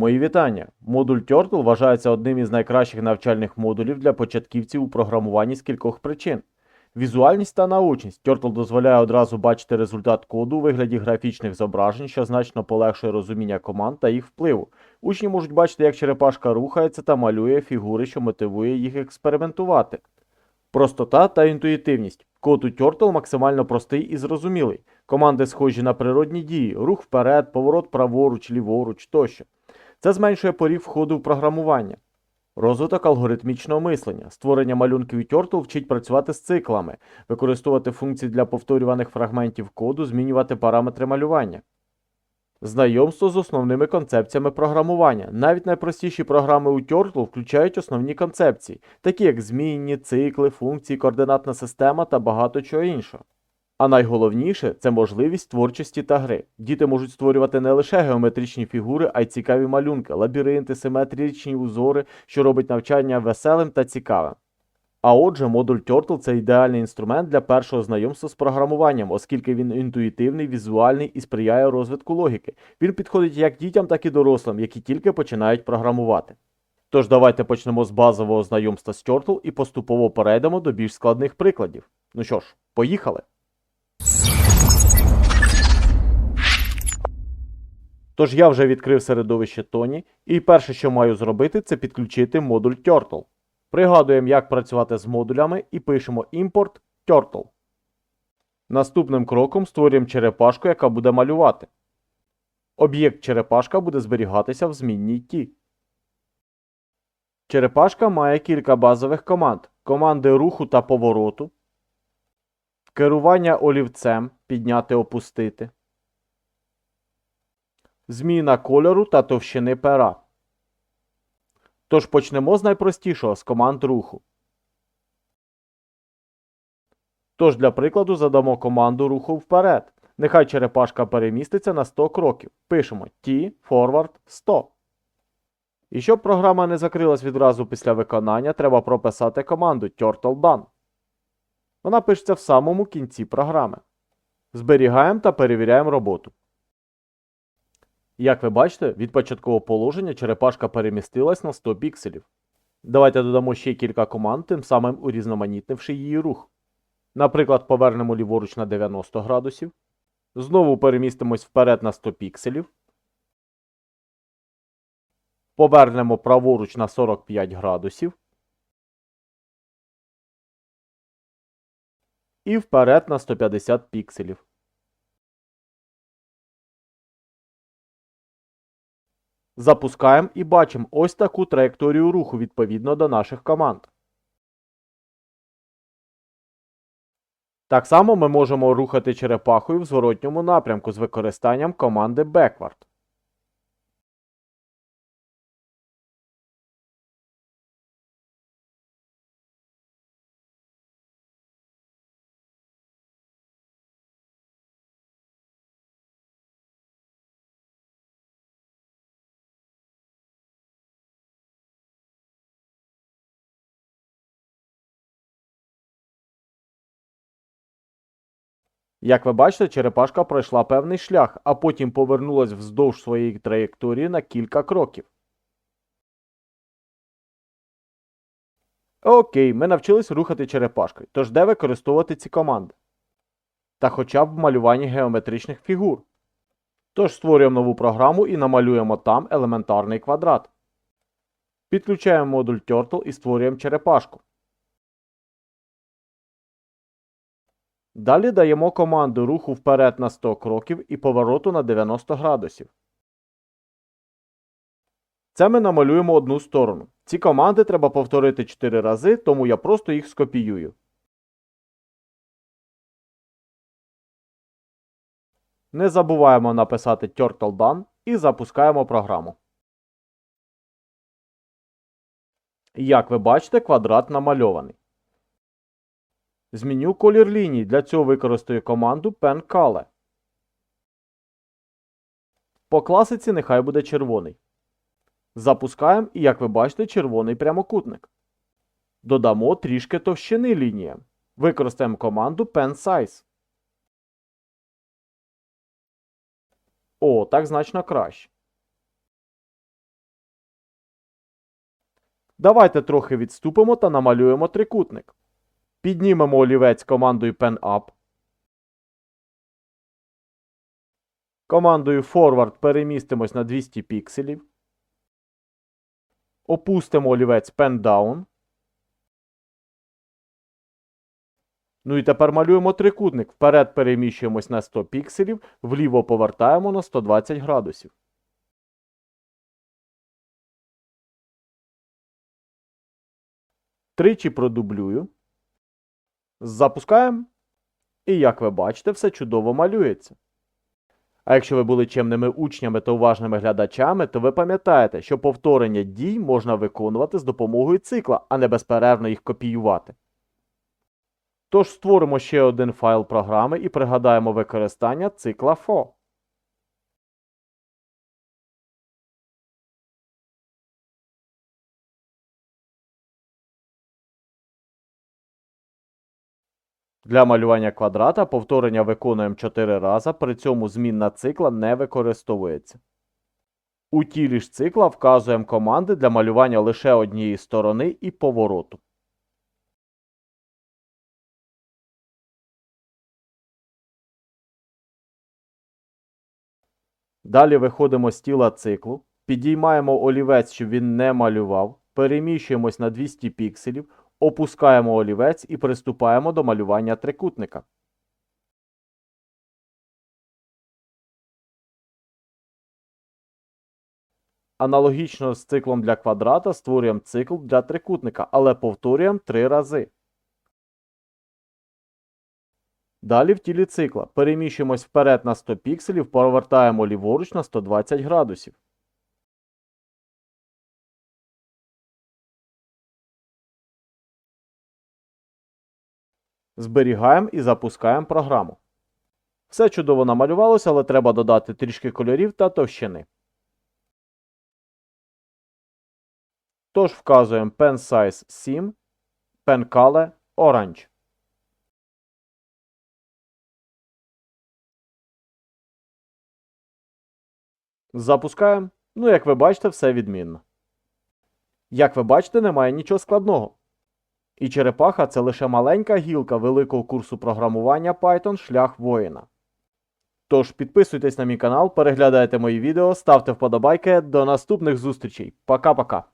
Мої вітання. Модуль Turtle вважається одним із найкращих навчальних модулів для початківців у програмуванні з кількох причин. Візуальність та научність. Turtle дозволяє одразу бачити результат коду у вигляді графічних зображень, що значно полегшує розуміння команд та їх впливу. Учні можуть бачити, як черепашка рухається та малює фігури, що мотивує їх експериментувати. Простота та інтуїтивність. Код у Turtle максимально простий і зрозумілий. Команди схожі на природні дії: рух вперед, поворот праворуч, ліворуч тощо. Це зменшує поріг входу в програмування. Розвиток алгоритмічного мислення. Створення малюнків у Turtle вчить працювати з циклами, використовувати функції для повторюваних фрагментів коду, змінювати параметри малювання. Знайомство з основними концепціями програмування. Навіть найпростіші програми у Turtle включають основні концепції, такі як змінні, цикли, функції, координатна система та багато чого іншого. А найголовніше це можливість творчості та гри. Діти можуть створювати не лише геометричні фігури, а й цікаві малюнки, лабіринти, симетричні узори, що робить навчання веселим та цікавим. А отже, модуль Turtle це ідеальний інструмент для першого знайомства з програмуванням, оскільки він інтуїтивний, візуальний і сприяє розвитку логіки. Він підходить як дітям, так і дорослим, які тільки починають програмувати. Тож давайте почнемо з базового знайомства з Turtle і поступово перейдемо до більш складних прикладів. Ну що ж, поїхали! Тож я вже відкрив середовище Тоні, і перше, що маю зробити, це підключити модуль Turtle. Пригадуємо, як працювати з модулями і пишемо import Turtle. Наступним кроком створюємо черепашку, яка буде малювати. Об'єкт черепашка буде зберігатися в змінній ті. Черепашка має кілька базових команд: команди руху та повороту, керування олівцем, підняти опустити, зміна кольору та товщини пера. Тож почнемо з найпростішого з команд руху. Тож для прикладу задамо команду руху вперед. Нехай черепашка переміститься на 100 кроків. Пишемо T forward 100. І щоб програма не закрилась відразу після виконання, треба прописати команду Turtle Done. Вона пишеться в самому кінці програми. Зберігаємо та перевіряємо роботу. Як ви бачите, від початкового положення черепашка перемістилась на 100 пікселів. Давайте додамо ще кілька команд, тим самим урізноманітнивши її рух. Наприклад, повернемо ліворуч на 90 градусів. Знову перемістимось вперед на 100 пікселів. Повернемо праворуч на 45 градусів. І вперед на 150 пікселів. Запускаємо і бачимо ось таку траєкторію руху відповідно до наших команд. Так само ми можемо рухати черепахою в зворотньому напрямку з використанням команди Backward. Як ви бачите, черепашка пройшла певний шлях, а потім повернулась вздовж своєї траєкторії на кілька кроків. Окей, ми навчились рухати черепашкою, тож де використовувати ці команди? Та хоча б в малюванні геометричних фігур. Тож створюємо нову програму і намалюємо там елементарний квадрат. Підключаємо модуль Turtle і створюємо черепашку. Далі даємо команду руху вперед на 100 кроків і повороту на 90 градусів. Це ми намалюємо одну сторону. Ці команди треба повторити 4 рази, тому я просто їх скопіюю. Не забуваємо написати Turtle Done і запускаємо програму. Як ви бачите, квадрат намальований. Зміню колір ліній. Для цього використаю команду Pen Color. По класиці нехай буде червоний. Запускаємо і, як ви бачите, червоний прямокутник. Додамо трішки товщини лініям. Використаємо команду Pen Size. О, так значно краще. Давайте трохи відступимо та намалюємо трикутник. Піднімемо олівець командою Pen Up. Командою Forward перемістимось на 200 пікселів. Опустимо олівець Pen Down. Ну і тепер малюємо трикутник. Вперед переміщуємось на 100 пікселів, вліво повертаємо на 120 градусів. Тричі продублюю. Запускаємо. І як ви бачите, все чудово малюється. А якщо ви були чемними учнями та уважними глядачами, то ви пам'ятаєте, що повторення дій можна виконувати з допомогою цикла, а не безперервно їх копіювати. Тож створимо ще один файл програми і пригадаємо використання цикла FO. Для малювання квадрата повторення виконуємо 4 рази, при цьому змінна цикла не використовується. У тілі ж цикла вказуємо команди для малювання лише однієї сторони і повороту. Далі виходимо з тіла циклу, підіймаємо олівець, щоб він не малював, переміщуємось на 200 пікселів, опускаємо олівець і приступаємо до малювання трикутника. Аналогічно з циклом для квадрата створюємо цикл для трикутника, але повторюємо три рази. Далі в тілі цикла переміщуємось вперед на 100 пікселів, повертаємо ліворуч на 120 градусів. Зберігаємо і запускаємо програму. Все чудово намалювалося, але треба додати трішки кольорів та товщини. Тож вказуємо Pen Size 7, Pen Color Orange. Запускаємо. Ну, як ви бачите, все відмінно. Як ви бачите, немає нічого складного. І черепаха це лише маленька гілка великого курсу програмування Python шлях воїна. Тож підписуйтесь на мій канал, переглядайте мої відео, ставте вподобайки. До наступних зустрічей. Пока-пока.